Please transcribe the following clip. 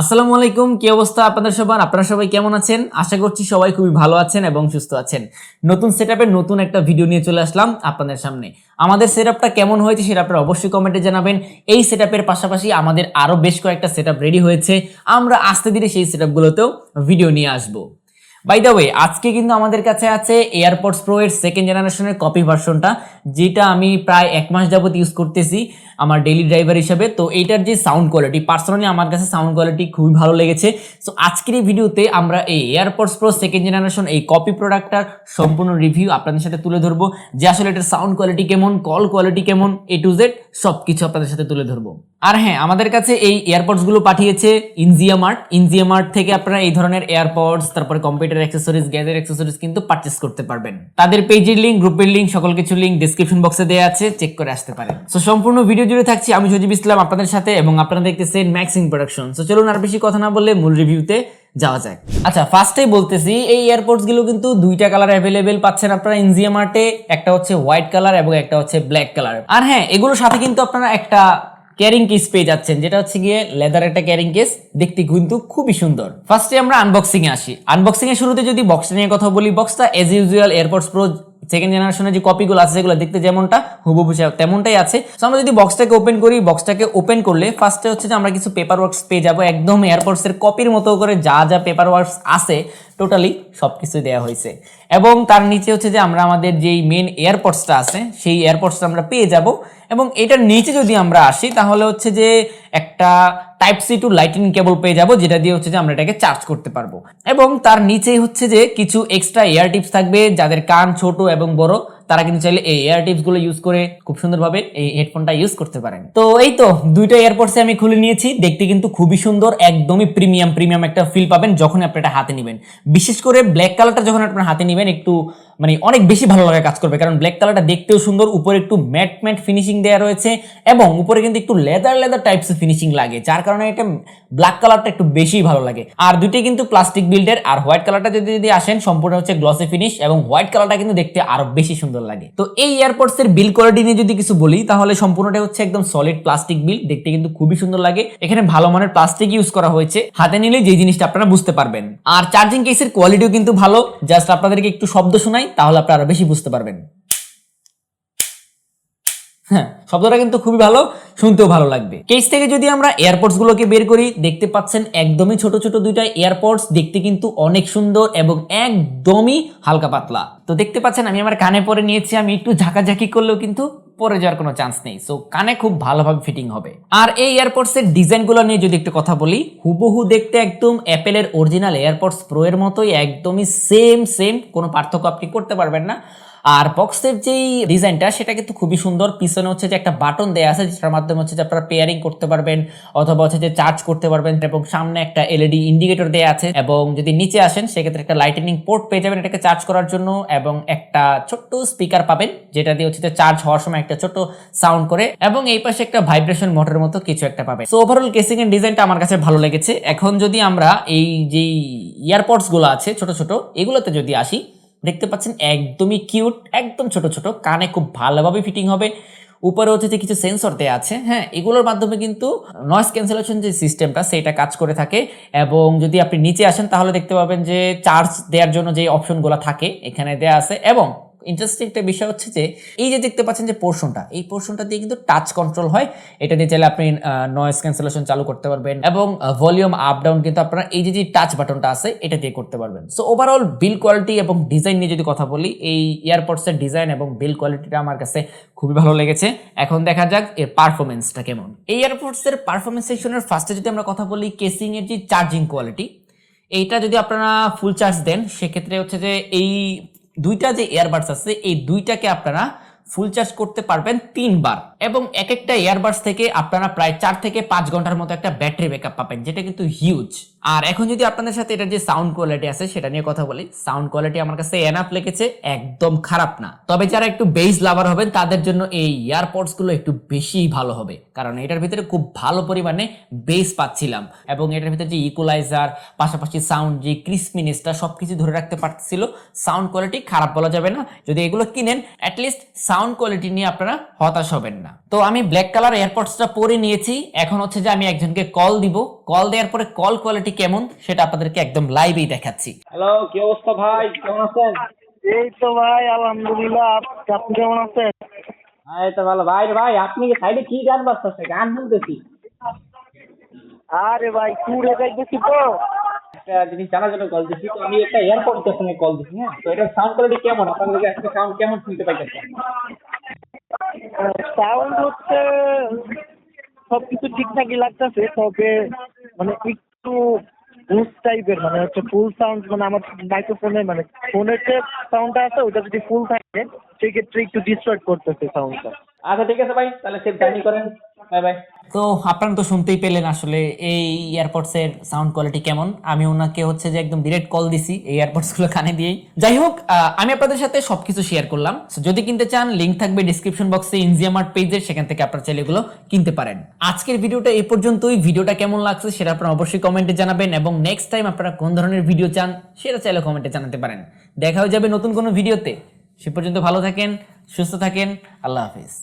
আসসালামু আলাইকুম, কি অবস্থা আপনাদের সবার? আপনারা সবাই কেমন আছেন? আশা করছি সবাই খুবই ভালো আছেন এবং সুস্থ আছেন। নতুন সেট নতুন একটা ভিডিও নিয়ে চলে আসলাম আপনাদের সামনে। আমাদের সেট কেমন হয়েছে সেটা আপনারা অবশ্যই কমেন্টে জানাবেন। এই সেট পাশাপাশি আমাদের আরও বেশ কয়েকটা সেট রেডি হয়েছে। আমরা আস্তে ধীরে সেই সেট ভিডিও নিয়ে আসব। বাই দ্য ওয়ে আজকে কিন্তু আমাদের কাছে আছে এয়ারপডস প্রো এর সেকেন্ড জেনারেশনের কপি ভার্সনটা যেটা আমি প্রায় এক মাস যাবত ইউজ করতেছি আমার ডেইলি ড্রাইভার হিসাবে। তো এইটার যে সাউন্ড কোয়ালিটি পার্সোনালি আমার কাছে সাউন্ড কোয়ালিটি খুবই ভালো লেগেছে। সো আজকের এই ভিডিওতে আমরা এই এয়ারপডস প্রো সেকেন্ড জেনারেশন এই কপি প্রোডাক্টটার সম্পূর্ণ রিভিউ আপনাদের সাথে তুলে ধরবো। যে আসলে এটার সাউন্ড কোয়ালিটি কেমন কল কোয়ালিটি কেমন এ টু জেড সব কিছু আপনাদের সাথে তুলে ধরবো। আর হ্যাঁ আমাদের কাছে এই এয়ারপডসগুলো পাঠিয়েছে ইনজিয়া মার্ট ইনজিয়া মার্ট থেকে আপনারা এই ধরনের এয়ারপডস তারপরে কম্পিউটার অ্যাক্সেসরিজ গ্যাজেট অ্যাক্সেসরিজ কিন্তু পারচেস করতে পারবেন। তাদের পেজের লিঙ্ক গ্রুপের লিঙ্ক সকল কিছু লিঙ্ক ডিসক্রিপশন বক্সে দেওয়া আছে চেক করে আসতে পারেন। সো সম্পূর্ণ ভিডিও জুড়ে থাকছি, আমি সজিব ইসলাম আপনাদের সাথে এবং আপনারা দেখতেছেন ম্যাক্সিং প্রোডাকশন সো চলুন আর বেশি কথা না বললে মূল রিভিউতে যাওয়া যাক। আচ্ছা ফার্স্টেই বলতেছি, এই এয়ারপোর্টসগুলো কিন্তু দুইটা কালার অ্যাভেলেবেল পাচ্ছেন আপনারা ইনজিয়া মার্টে একটা হচ্ছে হোয়াইট কালার এবং একটা হচ্ছে ব্ল্যাক কালার আর হ্যাঁ এগুলোর সাথে কিন্তু আপনারা একটা ক্যারিং কেস পেয়ে যাচ্ছেন, যেটা হচ্ছে গিয়ে লেদার একটা ক্যারিং কেস, দেখতে কিন্তু খুবই সুন্দর। ফার্স্টে আমরা আনবক্সিং এ আসি। আনবক্সিং এর শুরুতে যদি বক্সটা নিয়ে কথা বলি বক্সটা as usual AirPods Pro second জেনারেশনের যে কপিগুলো আছে, সেগুলো দেখতে যেমনটা, হুবহু সে- তেমনটাই আছে। তো আমরা যদি বক্সটাকে ওপেন করি বক্সটাকে ওপেন করলে ফার্স্টে হচ্ছে যে আমরা কিছু পেপার ওয়ার্কস পেয়ে যাব। একদম এয়ারপোর্টস এর কপির মতো করে যা যা পেপার ওয়ার্কস আছে টোটালি সব কিছু দেওয়া হয়েছে। এবং তার নিচে হচ্ছে যে আমরা আমাদের যেই মেন এয়ারপোর্টসটা আছে, সেই এয়ারপোর্টসটা আমরা পেয়ে যাব। এবং এটার নিচে যদি আমরা আসি, তাহলে হচ্ছে যে একটা type C to lightning cable পেয়ে যাব, যেটা দিয়ে হচ্ছে যে আমরা এটাকে চার্জ করতে পারব। এবং তার নিচেই হচ্ছে যে কিছু এক্সট্রা এয়ার টিপস থাকবে, যাদের কান ছোট এবং বড়, তারা কিন্তু চাইলে এই এয়ার টিপসগুলো ইউজ করে খুব সুন্দরভাবে এই হেডফোনটা ইউজ করতে পারেন। তো এই তো, দুইটা এয়ারপোর্টসে আমি খুলে নিয়েছি, দেখতে কিন্তু খুবই সুন্দর, একদমই প্রিমিয়াম প্রিমিয়াম একটা ফিল পাবেন যখন আপনি এটা হাতে নেবেন। বিশেষ করে ব্ল্যাক কালারটা যখন আপনার হাতে নেবেন, একটু মানে অনেক বেশি ভালো লাগে কাজ করবে। কারণ ব্ল্যাক কালারটা দেখতেও সুন্দর, উপরে একটু ম্যাট ম্যাট ফিনিশিং দেওয়া রয়েছে এবং উপরে কিন্তু একটু লেদার লেদার টাইপস ফিনিশিং লাগে, যার কারণে এটা ব্ল্যাক কালারটা একটু বেশি ভালো লাগে। আর দুটি কিন্তু প্লাস্টিক বিল্ডের আর হোয়াইট কালারটা যদি যদি আসেন, সম্পূর্ণ হচ্ছে গ্লসি ফিনিশ এবং হোয়াইট কালারটা কিন্তু দেখতে আরও বেশি সুন্দর লাগে। তো এই এয়ারপোর্টস এর বিল কোয়ালিটি নিয়ে যদি কিছু বলি, তাহলে সম্পূর্ণটা হচ্ছে একদম সলিড প্লাস্টিক বিল দেখতে কিন্তু খুবই সুন্দর লাগে। এখানে ভালো মানের প্লাস্টিক ইউজ করা হয়েছে। হাতে নিলে যে জিনিসটা আপনারা বুঝতে পারবেন। আর চার্জিং কেসের কোয়ালিটিও কিন্তু ভালো। জাস্ট আপনাদেরকে একটু শব্দ শোনাই। তাহলে আপনি আরও বেশি বুঝতে পারবেন। হ্যাঁ শব্দটা কিন্তু খুবই ভালো, শুনতেও ভালো লাগবে। কেস থেকে যদি আমরা এয়ারপোর্টস গুলোকে বের করি, দেখতে পাচ্ছেন একদমই ছোট ছোট দুইটা এয়ারপোর্টস, দেখতে কিন্তু অনেক সুন্দর এবং একদমই হালকা পাতলা। তো দেখতে পাচ্ছেন, আমি আমার কানে পরে নিয়েছি, আমি একটু ঝাঁকাঝাঁকি করলেও কিন্তু পরে যাওয়ার কোনো চান্স নেই। সো কানে খুব ভালোভাবে ফিটিং হবে। আর এই এয়ারপোর্টস এর ডিজাইনগুলো নিয়ে যদি একটু কথা বলি, হুবহু দেখতে একদম অ্যাপেলের অরিজিনাল এয়ারপোর্টস প্রো এর মতোই, একদমই সেম সেম কোনো পার্থক্য আপনি করতে পারবেন না। আর বক্সের যেই ডিজাইনটা সেটা কিন্তু খুবই সুন্দর। পিছনে হচ্ছে যে একটা বাটন দেওয়া আছে, যেটার মাধ্যমে হচ্ছে যে আপনারা পেয়ারিং করতে পারবেন, অথবা হচ্ছে যে চার্জ করতে পারবেন, এবং সামনে একটা এলইডি ইন্ডিকেটর দেওয়া আছে, এবং যদি নিচে আসেন, সেক্ষেত্রে একটা লাইটেনিং পোর্ট পেয়ে যাবেন এটাকে চার্জ করার জন্য, এবং একটা ছোট্ট স্পিকার পাবেন, যেটা দিয়ে হচ্ছে যে চার্জ হওয়ার সময় একটা ছোট সাউন্ড করে, এবং এই পাশে একটা ভাইব্রেশন মোটরের মতো কিছু একটা পাবেন। সো ওভারঅল কেসিং এর ডিজাইনটা আমার কাছে ভালো লেগেছে। এখন যদি আমরা এই যেই ইয়ারপডসগুলো আছে, ছোট ছোট, এগুলোতে যদি আসি দেখতে পাচ্ছেন একদমই কিউট একদম ছোট ছোট, কানে খুব ভালোভাবে ফিটিং হবে। উপরে হচ্ছে যে কিছু সেন্সর দেওয়া আছে হ্যাঁ এগুলোর মাধ্যমে কিন্তু নয়েস ক্যান্সেলেশন যে সিস্টেমটা সেটা কাজ করে থাকে। এবং যদি আপনি নিচে আসেন, তাহলে দেখতে পাবেন যে চার্জ দেওয়ার জন্য যে অপশনগুলো থাকে, এখানে দেওয়া আছে। এবং ইন্টারেস্টিং একটা বিষয় হচ্ছে যে, এই যে দেখতে পাচ্ছেন যে পোর্শনটা এই পোর্শনটা দিয়ে কিন্তু টাচ কন্ট্রোল হয়। এটা দিয়ে চাইলে আপনি নয়েজ ক্যান্সেলেশন চালু করতে পারবেন এবং ভলিউম আপ ডাউন কিন্তু আপনারা এই যে যে টাচ বাটনটা আছে, এটা দিয়ে করতে পারবেন। সো ওভারঅল বিল কোয়ালিটি এবং ডিজাইন নিয়ে যদি কথা বলি, এই এয়ারপোর্টসের ডিজাইন এবং বিল কোয়ালিটিটা আমার কাছে খুবই ভালো লেগেছে। এখন দেখা যাক এর পারফরমেন্সটা কেমন। এই এয়ারপোর্টসের পারফরমেন্স সেকশনের ফার্স্টে যদি আমরা কথা বলি কেসিং এর যে চার্জিং কোয়ালিটি এইটা যদি আপনারা ফুল চার্জ দেন, সেক্ষেত্রে হচ্ছে যে এই দুইটা যে এয়ারবাডস আছে, এই দুইটাকে আপনারা ফুল চার্জ করতে পারবেন তিনবার। এবং এক একটা এয়ারবাডস থেকে আপনারা প্রায় চার থেকে পাঁচ ঘণ্টার মতো একটা ব্যাটারি ব্যাকআপ পাবেন, যেটা কিন্তু হিউজ আর এখন যদি আপনাদের সাথে এটার যে সাউন্ড কোয়ালিটি আছে, সেটা নিয়ে কথা বলি। সাউন্ড কোয়ালিটি আমার কাছে এনাফ লেগেছে, একদম খারাপ না। তবে যারা একটু বেস লাভার হবেন, তাদের জন্য এই ইয়ারপডসগুলো একটু বেশি ভালো হবে। কারণ এটার ভিতরে খুব ভালো পরিমাণে বেস পাচ্ছিলাম। এবং এটার ভিতরে যে ইকুলাইজার পাশাপাশি সাউন্ড যে ক্রিসপিনেসটা সবকিছু ধরে রাখতে পারছিল সাউন্ড কোয়ালিটি খারাপ বলা যাবে না। যদি এগুলো কিনেন অ্যাটলিস্ট সাউন্ড কোয়ালিটি নিয়ে আপনারা হতাশ হবেন না। তো আমি ব্ল্যাক কালার এয়ারপডসটা পরে নিয়েছি। এখন হচ্ছে যে আমি একজনকে কল দিব। কল দেওয়ার পরে কল কোয়ালিটি কেমন? সেটা আপনাদেরকে একদম লাইভেই দেখাচ্ছি। হ্যালো কি অবস্থা ভাই? কেমন আছেন? এই তো ভাই আলহামদুলিল্লাহ। আপনি কেমন আছেন? হ্যাঁ এই তো ভালো। ভাই ভাই আপনি কি সাইডে কি গান বাজতেছে? গান শুনতেছি। আরে ভাই ট্যুরে যাইতেছি তো। একটা জিনিস জানার জন্য কল দিচ্ছি তো আমি একটা এয়ারপোর্ট সঙ্গে কল দিচ্ছি হ্যাঁ? তো এটার সাউন্ড কোয়ালিটি কেমন? আপনাদের কাছে একটা সাউন্ড কেমন শুনতে পাইতেছেন সাউন্ড হচ্ছে সবকিছু ঠিকঠাকই লাগতেছে তবে মানে বুস্ট টাইপের মানে হচ্ছে ফুল সাউন্ড মানে আমার মাইক্রোফোনে মানে ফোনের যে সাউন্ডটা আছে, ওটা যদি ফুল থাকে, সেক্ষেত্রে একটু ডিস্ট্রয়েট করতেছে সাউন্ডটা আচ্ছা ঠিক আছে ভাই তাহলে সেভ জার্নি করেন। বাই বাই তো আপনারা তো শুনতেই পেলেন আসলে এই এয়ারপডস এর সাউন্ড কোয়ালিটি কেমন। আমি ওনাকে হচ্ছে যে একদম ডিরেক্ট কল দিছি এই এয়ারপডসগুলো কানে দিয়েই। যাই হোক আমি আপনাদের সাথে সবকিছু শেয়ার করলাম। যদি কিনতে চান লিংক থাকবে ডিসক্রিপশন বক্সে ইনজিয়ামার্ট পেজের সেখান থেকে আপনারা চাইলে এগুলো কিনতে পারেন। আজকের ভিডিওটা এই পর্যন্তই। ভিডিওটা কেমন লাগছে সেটা আপনারা অবশ্যই কমেন্টে জানাবেন এবং নেক্সট টাইম আপনারা কোন ধরনের ভিডিও চান, সেটা চাইলে কমেন্টে জানাতে পারেন। দেখা হয়ে যাবে নতুন কোনো ভিডিওতে সে পর্যন্ত ভালো থাকেন, সুস্থ থাকেন। আল্লাহ হাফিজ।